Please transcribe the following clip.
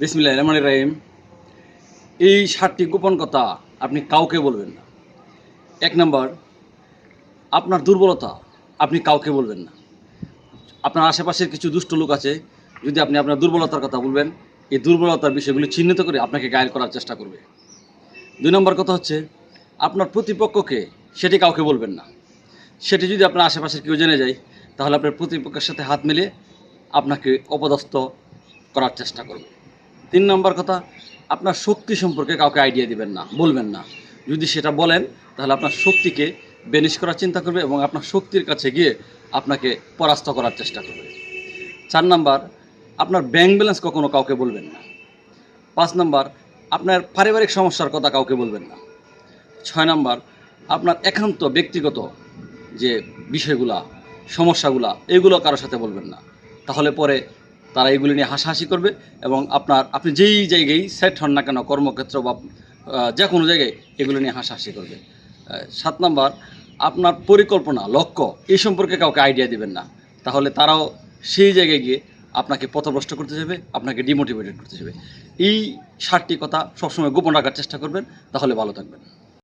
বিসমিল্লাহ রহমান রাহিম। এই সাতটি গোপন কথা আপনি কাউকে বলবেন না। এক নম্বর, আপনার দুর্বলতা আপনি কাউকে বলবেন না। আপনার আশেপাশের কিছু দুষ্ট লোক আছে, যদি আপনি আপনার দুর্বলতার কথা বলবেন, এই দুর্বলতার বিষয়গুলি চিহ্নিত করে আপনাকে গায়েল করার চেষ্টা করবে। দুই নম্বর কথা হচ্ছে, আপনার প্রতিপক্ষকে সেটি কাউকে বলবেন না। সেটি যদি আপনার আশেপাশের কেউ জেনে যায়, তাহলে আপনার প্রতিপক্ষের সাথে হাত মিলিয়ে আপনাকে অপদস্থ করার চেষ্টা করবে। তিন নম্বর কথা, আপনার শক্তি সম্পর্কে কাউকে আইডিয়া দিবেন না, বলবেন না। যদি সেটা বলেন, তাহলে আপনার শক্তিকে বেনিশ করার চিন্তা করবে এবং আপনার শক্তির কাছে গিয়ে আপনাকে পরাস্ত করার চেষ্টা করবে। চার নাম্বার, আপনার ব্যাংক ব্যালেন্স কখনো কাউকে বলবেন না। পাঁচ নাম্বার, আপনার পারিবারিক সমস্যার কথা কাউকে বলবেন না। ছয় নাম্বার, আপনার একান্ত ব্যক্তিগত যে বিষয়গুলা, সমস্যাগুলা, এগুলো কারোর সাথে বলবেন না। তাহলে পরে তারা এগুলি নিয়ে হাসাহাসি করবে এবং আপনার, আপনি যেই জায়গায় সেট হন না কেন, কর্মক্ষেত্র বা যে কোনো জায়গায় এগুলো নিয়ে হাসাহাসি করবে। সাত নাম্বার, আপনার পরিকল্পনা, লক্ষ্য এই সম্পর্কে কাউকে আইডিয়া দিবেন না। তাহলে তারাও সেই জায়গায় গিয়ে আপনাকে পথভ্রষ্ট করতে যাবে, আপনাকে ডিমোটিভেটেড করতে যাবে। এই সাতটি কথা সবসময় গোপন রাখার চেষ্টা করবেন, তাহলে ভালো থাকবেন।